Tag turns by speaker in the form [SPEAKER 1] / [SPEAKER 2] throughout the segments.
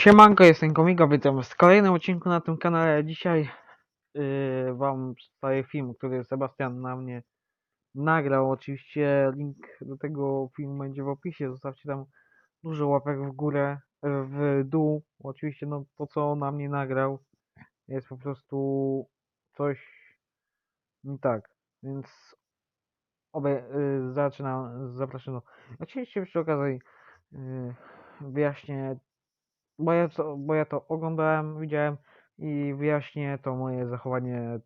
[SPEAKER 1] Siemanko, jestem Komiko, witam w kolejnym odcinku na tym kanale. Dzisiaj yy, wam przedstawię film, który Sebastian na mnie nagrał. Oczywiście link do tego filmu będzie w opisie. Zostawcie tam dużo łapek w górę, w dół. Oczywiście no to co na mnie nagrał jest po prostu coś nie tak. Więc obie, yy, zaczynam, zapraszam. Oczywiście przy okazji yy, wyjaśnię bo ja, to, bo ja to oglądałem, widziałem i wyjaśnię to moje zachowanie, e,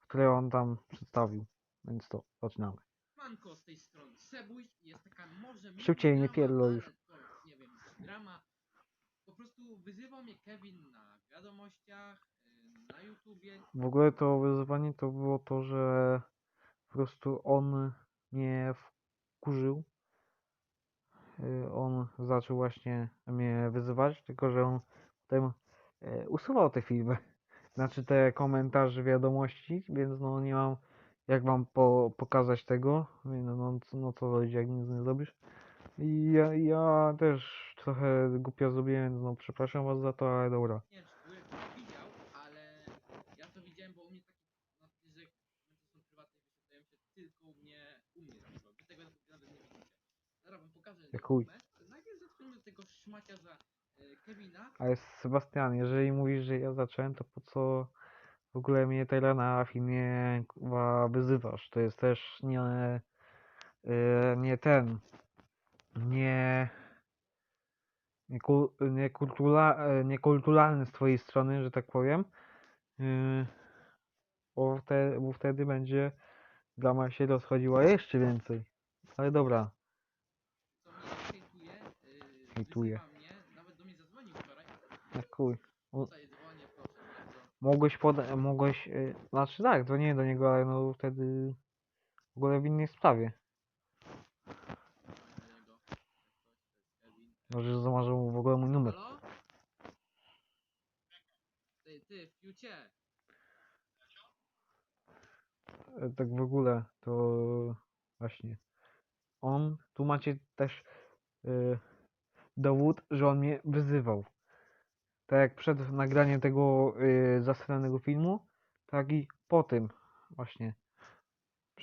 [SPEAKER 1] które on tam przedstawił. Więc to zaczynamy.
[SPEAKER 2] Manko z tej strony Sebuś jest taka może
[SPEAKER 1] Szybciej, nie pierdol już.
[SPEAKER 2] Nie wiem, drama. Po prostu wyzywał mnie Kevin na wiadomościach, y, na YouTubie.
[SPEAKER 1] W ogóle to wyzwanie to było to, że po prostu on mnie wkurzył. Y, On zaczął właśnie mnie wyzywać, tylko że on potem e, usuwał te filmy. Znaczy te komentarze, wiadomości, więc no nie mam jak wam po, pokazać tego. No, no, no co zrobić, jak nic nie zrobisz. I ja, ja też trochę głupio zrobiłem, więc no przepraszam was za to, ale dobra.
[SPEAKER 2] Nie wiem, czy byłem to widział, ale ja to widziałem, bo u mnie taki, no, że komentarze są prywatne i wyświetlają się tylko u mnie, u mnie tylko. Wy tego nawet nie widzicie. Zaraz wam pokażę
[SPEAKER 1] Jak chuj.
[SPEAKER 2] Najpierw tego szmacia za y, Kevina.
[SPEAKER 1] Ale Sebastian, jeżeli mówisz, że ja zacząłem, to po co w ogóle mnie teraz na filmie kurwa, wyzywasz? To jest też nie, e, nie ten, nie, nie, ku- nie, kultura, e, niekulturalny z twojej strony, że tak powiem. Yy, Bo, wte, bo wtedy będzie drama się rozchodziła jeszcze więcej. Ale dobra,
[SPEAKER 2] co mnie hejtuje, yy,
[SPEAKER 1] Hejtuje. na chuj. U-. Mogłeś poda- mogłeś, y, znaczy tak, dzwoniłem do niego, ale no wtedy w ogóle w innej sprawie. Może zamarzył mu w ogóle mój numer.
[SPEAKER 2] Ty, ty, fiucie!
[SPEAKER 1] E, Tak w ogóle, to właśnie. On, tu macie też y, dowód, że on mnie wyzywał. Tak jak przed nagraniem tego y, zastranego filmu, tak i po tym właśnie.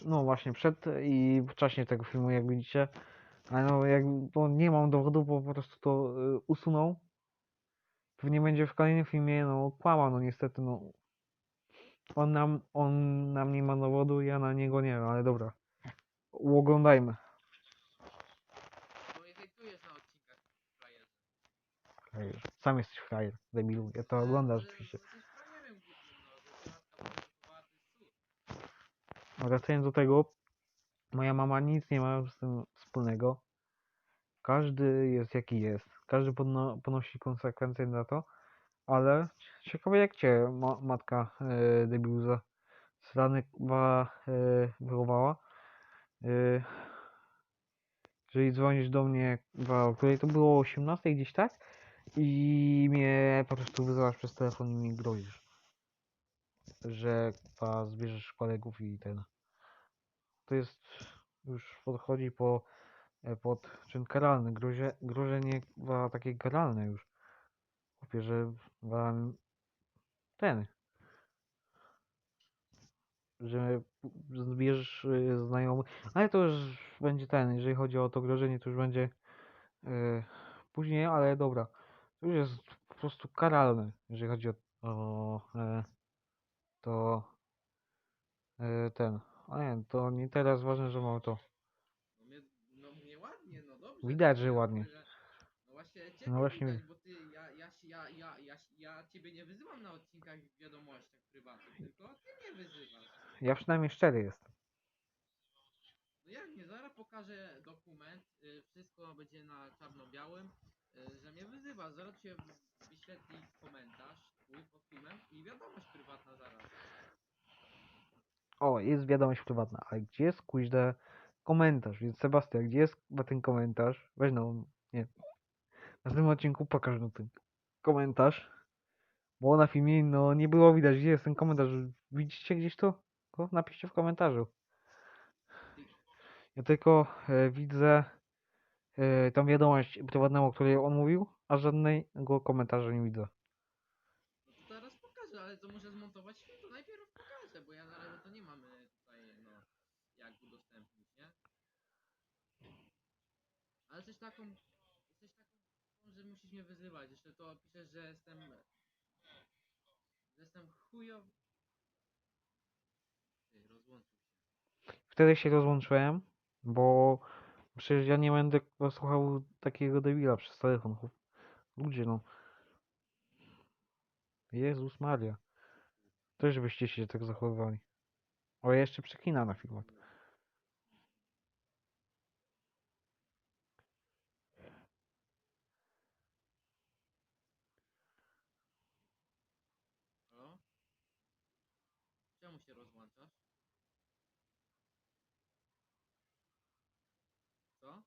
[SPEAKER 1] No właśnie, przed i w czasie tego filmu, jak widzicie. Ale no, jak to nie mam dowodu, bo po prostu to y, usunął. Pewnie będzie w kolejnym filmie, no kłamał, no niestety, no. On nam, on na mnie ma dowodu, ja na niego nie wiem, ale dobra. Oglądajmy.
[SPEAKER 2] Mnie hejtujesz na frajerze.
[SPEAKER 1] Frajer. Sam jesteś frajer, debilu. Ja to
[SPEAKER 2] jest cud.
[SPEAKER 1] Wracając do tego, moja mama nic nie ma z tym wspólnego. Każdy jest jaki jest. Każdy podno, ponosi konsekwencje za to. Ale ciekawe jak cię ma, matka e, debilu za strany chyba e, wychowała. E, jeżeli dzwonisz do mnie, o której to było o 18 gdzieś tak? I mnie po prostu wyzywasz przez telefon i mi grozisz. Że chyba zbierzesz kolegów i ten. To jest już podchodzi po e, pod czyn karalny. Grozie, grożenie takie karalne już. Chłopie, że wam ten. Że zbierzesz y, znajomy. Ale to już będzie ten, jeżeli chodzi o to grożenie, to już będzie y, później, ale dobra. To już jest po prostu karalne, jeżeli chodzi o, o e, to e, ten. A nie, to nie teraz ważne, że mam to.
[SPEAKER 2] No mnie, no mnie ładnie, no dobrze.
[SPEAKER 1] Widać, że ładnie.
[SPEAKER 2] No właśnie ciebie
[SPEAKER 1] No właśnie
[SPEAKER 2] widać, bo ty, ja, ja, się- ja, ja, ja, ja ciebie nie wyzywam na odcinkach w wiadomościach prywatnych, tylko ty mnie wyzywasz.
[SPEAKER 1] Ja przynajmniej szczery jestem.
[SPEAKER 2] No jak nie, zaraz pokażę dokument, y, wszystko będzie na czarno-białym, że mnie wyzywa, zaraz się w- wyświetli komentarz twój pod filmem i wiadomość prywatna zaraz.
[SPEAKER 1] O, jest wiadomość prywatna, ale gdzie jest kuźda komentarz? Więc Sebastian, gdzie jest ten komentarz? Weź no, nie. Na tym odcinku pokaż no ten komentarz. Bo na filmie no nie było widać, gdzie jest ten komentarz. Widzicie gdzieś? Go napiszcie w komentarzu. Ja tylko e, widzę yy, tą wiadomość prywatną, o której on mówił, a żadnego komentarza nie widzę.
[SPEAKER 2] No to teraz pokażę, ale to muszę zmontować film, to najpierw pokażę, bo ja na razie to nie mamy tutaj, no, jak udostępnić, nie? Ale jesteś taką, jesteś taką, że musisz mnie wyzywać, jeszcze to piszesz, że jestem, że jestem chujowy. Ty, rozłączył się.
[SPEAKER 1] Wtedy się rozłączyłem, bo przecież ja nie będę słuchał takiego debila przez telefon. Ludzie, no. Jezus Maria. Też byście się tak zachowywali. O, ja jeszcze przekina na filmach.
[SPEAKER 2] Halo? Czemu się rozłączasz? Co?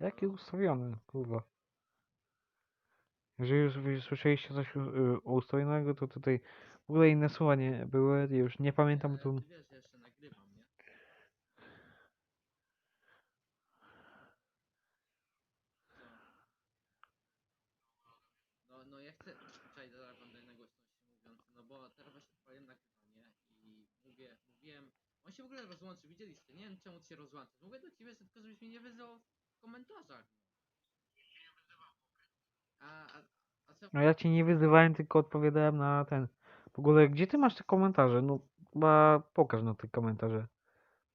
[SPEAKER 1] Jaki ustawiony, kurwa. Jeżeli już słyszeliście coś y, ustawionego, to tutaj w ogóle inne słowa nie były, już nie pamiętam?
[SPEAKER 2] Co? No. On się w ogóle rozłączy, widzieliście, nie wiem czemu się rozłączasz. Mówię do ciebie, tylko żebyś mnie nie wyzwał komentarzach. A, a, a co...
[SPEAKER 1] No ja cię nie wyzywałem, tylko odpowiadałem na ten. W ogóle, gdzie ty masz te komentarze? No chyba pokaż na te komentarze.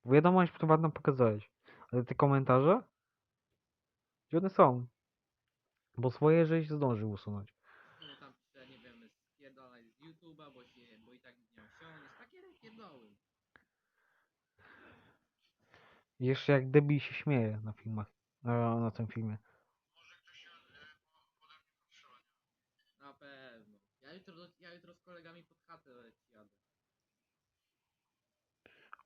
[SPEAKER 1] Wiadomość prywatną pokazałeś. Ale te komentarze? Gdzie one są? Bo swoje żeś zdążył usunąć.
[SPEAKER 2] No tam pisze, nie wiem, spierdalaj z YouTube'a, bo się, bo i tak nie osiągniesz. Takie pierdoły.
[SPEAKER 1] Jeszcze jak debil się śmieje na filmach. Na, na tym filmie.
[SPEAKER 2] Na pewno. Ja jutro, do, ja jutro z kolegami pod chatę jadę.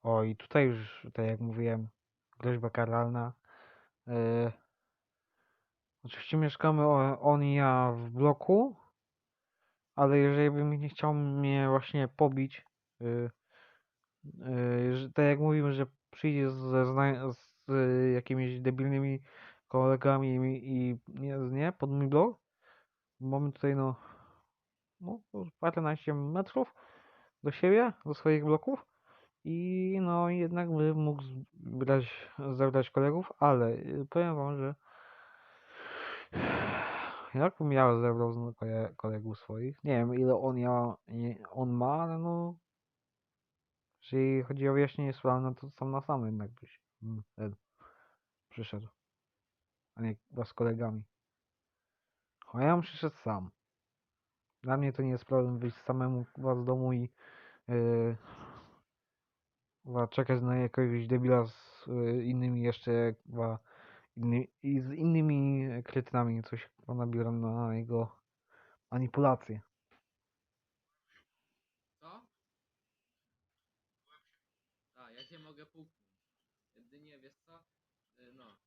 [SPEAKER 1] O i tutaj już, tak jak mówiłem, groźba karalna. Yy, oczywiście mieszkamy o, on i ja w bloku, ale jeżeli bym nie chciał mnie właśnie pobić, yy, yy, że, tak jak mówimy, że przyjdzie ze, zna- z y, jakimiś debilnymi kolegami i, i nie, nie, pod mój blok, mamy tutaj no, no paręnaście metrów do siebie, do swoich bloków. I no jednak bym mógł zbrać, zebrać kolegów, ale y, powiem wam, że jakbym ja zebrał z kole- kolegów swoich, nie wiem ile on, ja, on ma, ale no jeżeli chodzi o wyjaśnienie sprawy, no to sam na sam jednak byś mm, ten, przyszedł, a nie chyba z kolegami. A ja bym przyszedł sam. Dla mnie to nie jest problem wyjść samemu chyba z domu i yy, chyba czekać na jakiegoś debila z yy, innymi jeszcze chyba inny, i z innymi kretynami coś chyba nabiorą na jego manipulacje.
[SPEAKER 2] Co? Cię mogę puknąć. Jedynie, wiesz co? Y, No,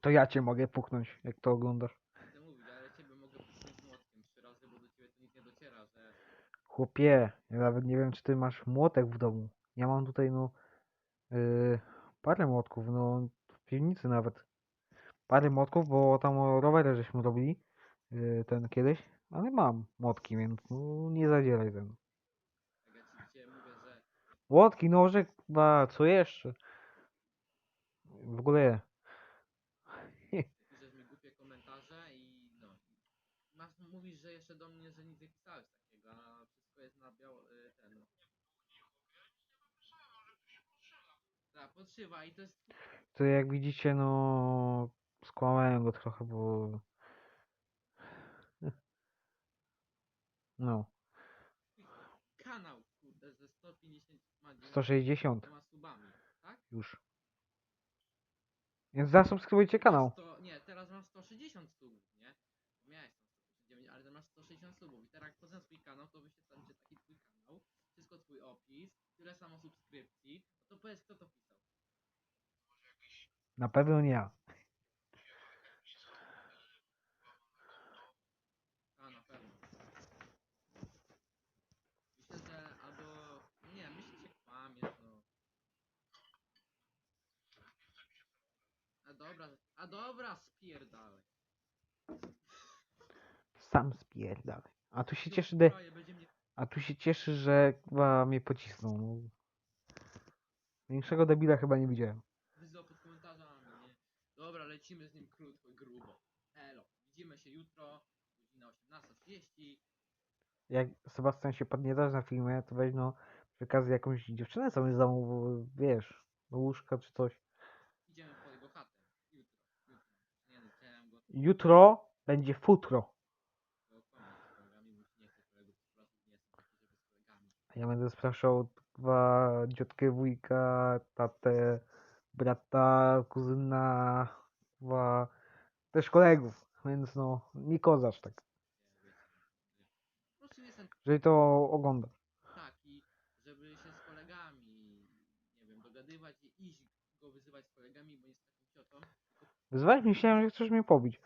[SPEAKER 1] To ja cię mogę puknąć, jak to oglądasz.
[SPEAKER 2] chcę mówić, ale ciebie mogę puknąć młotkiem trzy razy, bo do ciebie to nic nie dociera, że...
[SPEAKER 1] Chłopie, ja nawet nie wiem, czy ty masz młotek w domu. Ja mam tutaj, no, yy, parę młotków, no, w piwnicy nawet. Parę młotków, bo tam o żeśmy robili, yy, ten kiedyś, ale mam młotki, więc no, nie zadzieraj ze mną.
[SPEAKER 2] Jak ja ci dzisiaj mówię, że
[SPEAKER 1] Młotki, noże, chyba, co jeszcze? W ogóle,
[SPEAKER 2] piszesz mi głupie komentarze i no... Masz, mówisz, że jeszcze do mnie, że nic nie pisałeś takiego, a wszystko jest na biało... Y, ten, no. Tak, podszywa i to jest...
[SPEAKER 1] to jak widzicie, no, skłamałem go trochę, bo, no,
[SPEAKER 2] kanał, kurde, ze 150... ma
[SPEAKER 1] 160
[SPEAKER 2] ma subami, tak?
[SPEAKER 1] już. Więc zasubskrybujcie kanał.
[SPEAKER 2] 100, nie, teraz masz 160 subów, nie? Miałeś tam 159, ale teraz masz 160 subów. I teraz jak poznam swój kanał, to wyświetla mi się taki twój kanał, wszystko twój opis, tyle samo subskrypcji. No to powiedz, kto to pisał.
[SPEAKER 1] Na pewno nie ja.
[SPEAKER 2] A, na pewno. Myślę, że albo... Nie, myślę, że kłamiesz, no. Dobra, a dobra, spierdalaj.
[SPEAKER 1] Sam spierdalaj. A tu się
[SPEAKER 2] No,
[SPEAKER 1] cieszy, de...
[SPEAKER 2] kraje, będzie mnie
[SPEAKER 1] A tu się cieszy, że chyba mnie pocisnął. No. Większego debila chyba nie widziałem.
[SPEAKER 2] wyzywał pod komentarzami, nie? Dobra, lecimy z nim krótko i grubo. Elo, widzimy się jutro, godzina 18.30.
[SPEAKER 1] Jak Sebastian się podniecasz na filmie, to weź no przy okazji jakąś dziewczynę sobie z domu, bo, wiesz, do łóżka czy coś.
[SPEAKER 2] Idziemy po jego chatę. Jutro, jutro. Nie no, chciałem go
[SPEAKER 1] Jutro będzie futro.
[SPEAKER 2] go okłamać z kolegami, bo się nie chce kolegów po prostu nie jestem taki, żeby z kolegami.
[SPEAKER 1] A Ja będę spraszał chyba dziotkę, wujka, tatę, brata, kuzyna, chyba też kolegów. Więc no, nie kozasz tak. Jeżeli to oglądasz.
[SPEAKER 2] taki, żeby się z kolegami, nie wiem, dogadywać i iść go wyzywać z kolegami, bo jest taką ciotą,
[SPEAKER 1] Wyzwałeś? Myślałem, że chcesz mnie pobić.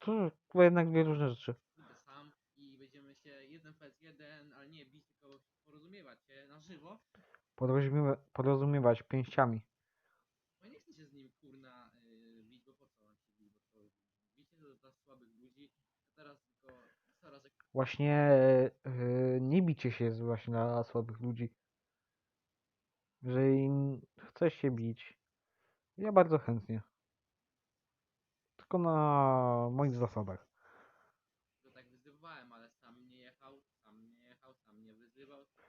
[SPEAKER 1] To chyba jednak dwie różne rzeczy.
[SPEAKER 2] pójdę sam i będziemy się jeden vs jeden, ale nie bić, tylko porozumiewać się na żywo.
[SPEAKER 1] Porozumiewa- porozumiewać pięściami.
[SPEAKER 2] No nie chcę się z nim kurna yy, bić, bo po co mam się bić, bo to bicie to dla słabych ludzi, a teraz tylko coraz jak
[SPEAKER 1] Właśnie yy, nie bicie się jest właśnie dla słabych ludzi. Jeżeli chcesz się bić, ja bardzo chętnie. Tylko na moich zasadach.
[SPEAKER 2] go tak wyzywałem, ale sam nie jechał, sam nie jechał, sam nie wyzywał, to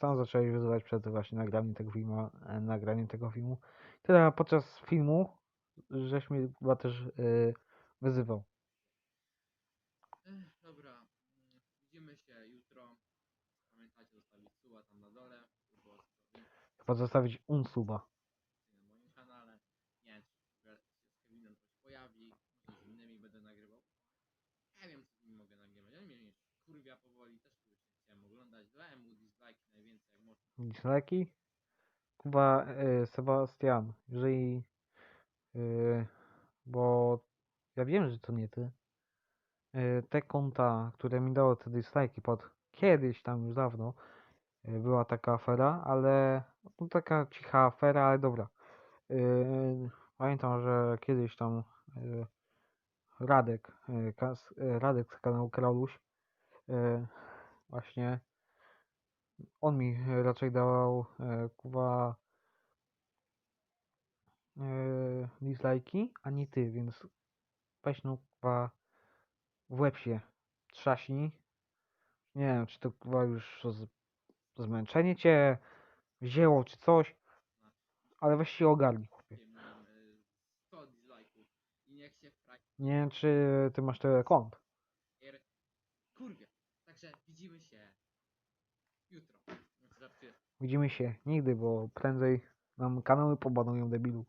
[SPEAKER 1] Sam zacząłeś wyzywać przed właśnie nagraniem tego filmu, e, nagraniem tego filmu. Tyle podczas filmu, żeś mnie chyba też yy, wyzywał.
[SPEAKER 2] Ech, dobra, mm, widzimy się jutro. Pamiętajcie zostawić suba tam na dole, to było sprawnie
[SPEAKER 1] Chyba zostawić unsuba.
[SPEAKER 2] na moim kanale. Nie wiem, czy teraz się z Kevinem coś pojawi, może z innymi będę nagrywał. Nie wiem, co z nimi mogę nagrywać. Ja mnie już kurwia powoli, też już nie chciałem oglądać. Dałem mu dislike najwięcej jak można.
[SPEAKER 1] Dislike'i? Kuba, y, Sebastian, jeżeli. y, bo ja wiem, że to nie ty. Y, te konta, które mi dało te dislike'i pod kiedyś tam już dawno, y, była taka afera, ale no, taka cicha afera, ale dobra. Y, pamiętam, że kiedyś tam y, Radek, y, kas, y, Radek z kanału Kraluś, y, właśnie on mi raczej dawał e, kuwa dislike'i, a nie ty, więc weź no kuwa w łeb się trzaśnij. Nie wiem, czy to kuwa już z, zmęczenie cię wzięło, czy coś, ale weź się ogarnij, chłopie.
[SPEAKER 2] Miałem y, 100 dislike'ów i niech się frajer
[SPEAKER 1] Nie wiem, czy ty masz tyle kont.
[SPEAKER 2] kurwia. Także widzimy się jutro.
[SPEAKER 1] Widzimy się nigdy, bo prędzej nam kanały pobanują debilu.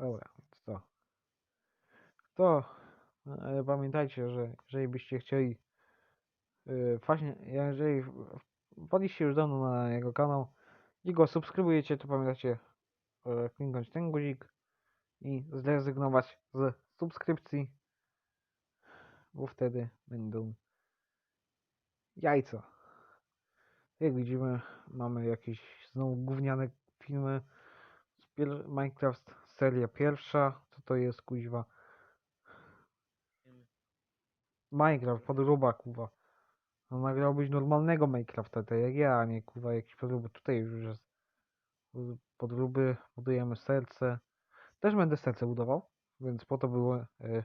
[SPEAKER 2] dobra.
[SPEAKER 1] Więc to. To e, pamiętajcie, że jeżeli byście chcieli właśnie, jeżeli wpadliście już dawno na jego kanał i go subskrybujecie, to pamiętajcie e, kliknąć ten guzik i zrezygnować z subskrypcji, bo wtedy będą jajca. Jak widzimy, mamy jakieś znowu gówniane filmy. Minecraft seria pierwsza. Co to jest, kuźwa? Minecraft, podróba, kurwa. No nagrałbyś normalnego Minecrafta, tak jak ja, a nie kurwa jakiś podróby. Tutaj już jest podróby, budujemy serce. Też będę serce budował, więc po to było, y,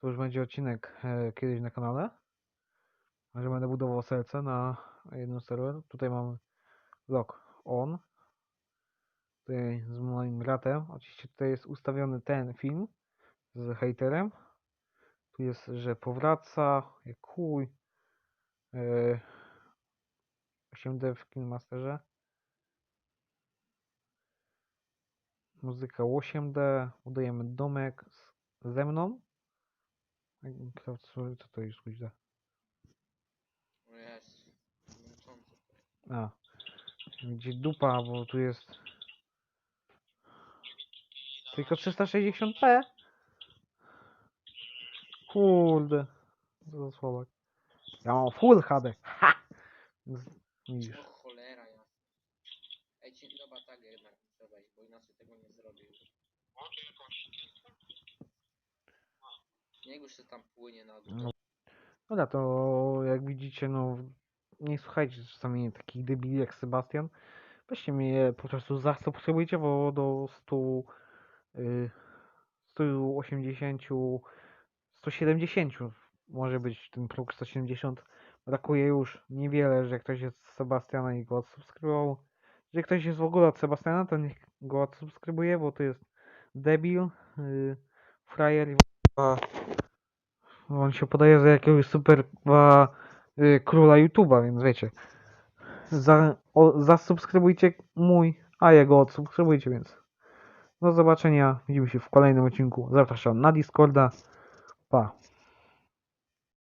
[SPEAKER 1] to już będzie odcinek y, kiedyś na kanale, że będę budował serce na jednym serwer. Tutaj mamy log on. Tutaj z moim bratem. Oczywiście tutaj jest ustawiony ten film z hejterem. Tu jest, że powraca, jak chuj. Yy, 8D w Kinmasterze. Muzyka 8D. Budujemy domek z, ze mną. Co to jest kuźda?
[SPEAKER 2] O jest.
[SPEAKER 1] A. Gdzie dupa, bo tu jest tylko 360p. Kurde. Co za słabak. Ja mam full HD. Ha! Widzisz.
[SPEAKER 2] O cholera jasna. odcinek do Bataga jednak muszę wejść, bo inaczej tego nie zrobię już.
[SPEAKER 3] Może jakąś
[SPEAKER 2] Niech już się tam płynie na dół.
[SPEAKER 1] No. Dobra, to jak widzicie, no nie słuchajcie czasami takich debili jak Sebastian. Weźcie mnie po prostu zasubskrybujcie, bo do 100, y, 180, 170 może być ten próg 170. Brakuje już niewiele, że ktoś jest z Sebastiana i go odsubskrybował. Jeżeli ktoś jest w ogóle od Sebastiana, to niech go odsubskrybuje, bo to jest debil, y, frajer i on się podaje za jakiegoś super chyba, y, króla YouTube'a, więc wiecie. Za, o, zasubskrybujcie mój, a jego odsubskrybujcie, więc. Do zobaczenia. Widzimy się w kolejnym odcinku. Zapraszam na Discorda. Pa.